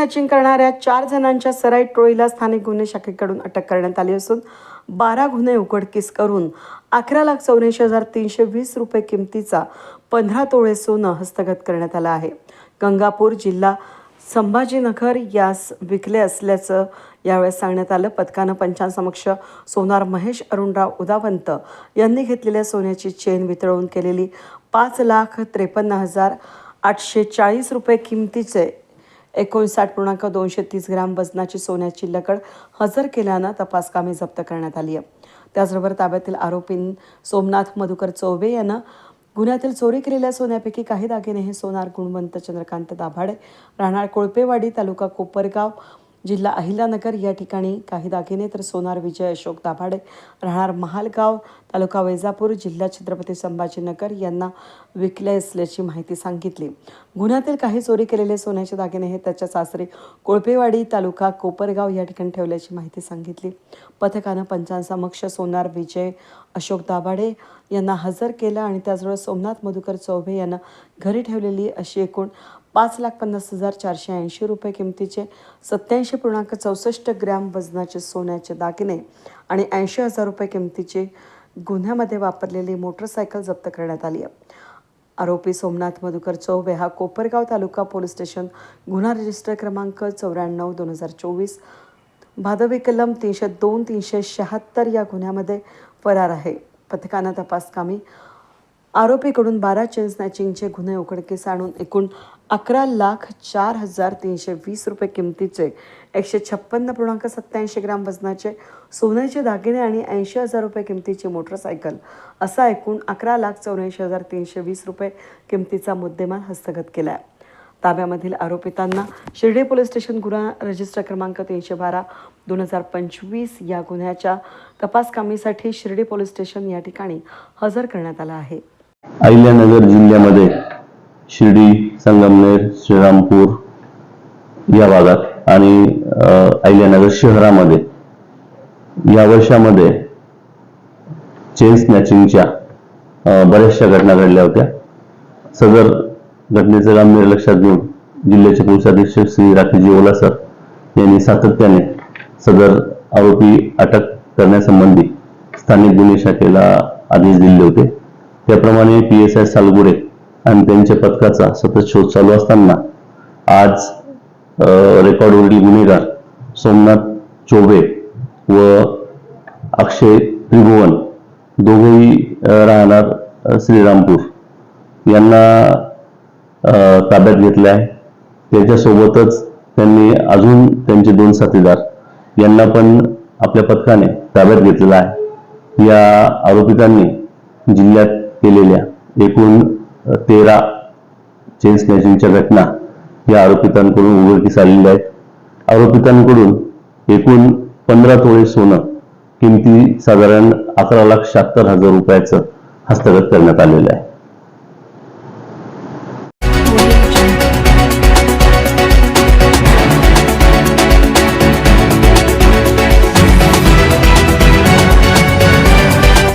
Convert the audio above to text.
Snatching करणाऱ्या चार जणांच्या सराई टोळीला स्थानिक गुन्हे शाखेकडून अटक करण्यात आली असून बारा गुन्हे उघडकीस करून अकरा लाख चौऱ्याऐंशी हजार तीनशे वीस रुपये किमतीचा पंधरा तोळे सोनं हस्तगत करण्यात आलं आहे. गंगापूर जिल्हा संभाजीनगर यास विकले असल्याचं यावेळेस सांगण्यात आलं. पथकानं पंचांसमक्ष सोनार महेश अरुणराव उदावंत यांनी घेतलेल्या सोन्याची चेन वितळवून केलेली पाच लाख त्रेपन्न हजार आठशे चाळीस रुपये किमतीचे एकोणसाठ पूर्णांक दोनशे तीस ग्रॅम वजनाची सोन्याची लकड हजर केल्यानं तपासकामे जप्त करण्यात आली आहे. त्याचबरोबर ताब्यातील आरोपी सोमनाथ मधुकर चौबे यांना गुन्ह्यातील चोरी केलेल्या सोन्यापैकी काही दागिने हे सोनार गुणवंत चंद्रकांत दाभाडे राहणार कोळपेवाडी तालुका कोपरगाव जिल्हा अहिल्यानगर या ठिकाणी काही दागिने तर सोनार विजय अशोक दाभाडे राहणार महालगाव तालुका वैजापूर जिल्हा छत्रपती संभाजीनगर यांना विकले असल्याची माहिती सांगितली. गुन्ह्यातील काही चोरी केलेले सोन्याचे दागिने हे त्याच्या सासरी कोळपेवाडी तालुका कोपरगाव या ठिकाणी ठेवल्याची माहिती सांगितली. पथकानं पंचांसमक्ष सोनार विजय अशोक दाभाडे यांना हजर केलं आणि त्याचबरोबर सोमनाथ मधुकर चौबे यांना घरी ठेवलेली अशी एकूण पाच लाख पन्नास हजार चारशे ऐंशी रुपये किमतीचे सत्याऐंशी पूर्णांक चौसष्ट ग्रॅम वजनाचे सोन्याचे दागिने आणि ऐंशी हजार रुपये किमतीचे गुन्ह्यामध्ये वापरलेली मोटरसायकल जप्त करण्यात आली आहे. आरोपी सोमनाथ मधुकर चौबे हा कोपरगाव तालुका पोलीस स्टेशन गुन्हा रजिस्टर क्रमांक चौऱ्याण्णव दोन हजार चोवीस भादवी कलम तीनशे दोन तीनशे शहात्तर या गुन्ह्यामध्ये फरार आहे. पथकानं तपासकामी आरोपीकडून बारा चेन स्नॅचिंगचे गुन्हे उघडकीस आणून एकूण अकरा लाख चार हजार तीनशे वीस रुपये किमतीचे एकशे छप्पन्न पूर्णांक सत्याऐंशी ग्राम वजनाचे सोन्याचे दागिने आणि ऐंशी हजार रुपये किमतीची मोटरसायकल असा एकूण अकरा लाख चौऱ्याऐंशी हजार तीनशे वीस रुपये किमतीचा मुद्देमाल हस्तगत केला आहे ताब्यामधील आरोपितांना शिर्डी पोलीस स्टेशन गुन्हा रजिस्टर क्रमांक तीनशे बारा दोन हजार पंचवीस या गुन्ह्याच्या तपासकामीसाठी शिर्डी पोलीस स्टेशन या ठिकाणी हजर करण्यात आलं आहे. अहिल्यानगर जिल्ह्यामध्ये शिर्डी संगमनेर श्रीरामपूर या भागात आणि अहिल्यानगर शहरामध्ये या वर्षामध्ये चेन स्नॅचिंगच्या बऱ्याचशा घटना घडल्या होत्या. सदर घटनेचं गांभीर्य लक्षात घेऊन जिल्ह्याचे पोलीस अधीक्षक श्री राकेशजी ओलासर यांनी सातत्याने सदर आरोपी अटक करण्यासंबंधी स्थानिक गुन्हे शाखेला आदेश दिले होते. त्याप्रमाणे पी एस आय सालगुडे आणि त्यांच्या पथकाचा सतत शोध चालू असताना आज रेकॉर्डवरील गुन्हेगार सोमनाथ चोबे व अक्षय त्रिभुवन दोघेही राहणार श्रीरामपूर. यांना ताब्यात घेतले आहे. त्याच्यासोबतच त्यांनी अजून त्यांचे दोन साथीदार यांना पण आपल्या पथकाने ताब्यात घेतलेला आहे. या आरोपितांनी जिल्ह्यात केलेल्या एकूण तेरा चेन स्नॅचिंगच्या घटना या आरोपितांकडून उघडकीस आलेल्या आहेत. आरोपितांकडून एकूण पंधरा तोळे सोनं किमती साधारण अकरा लाख शहात्तर हजार रुपयाचं हस्तगत करण्यात आलेलं आहे.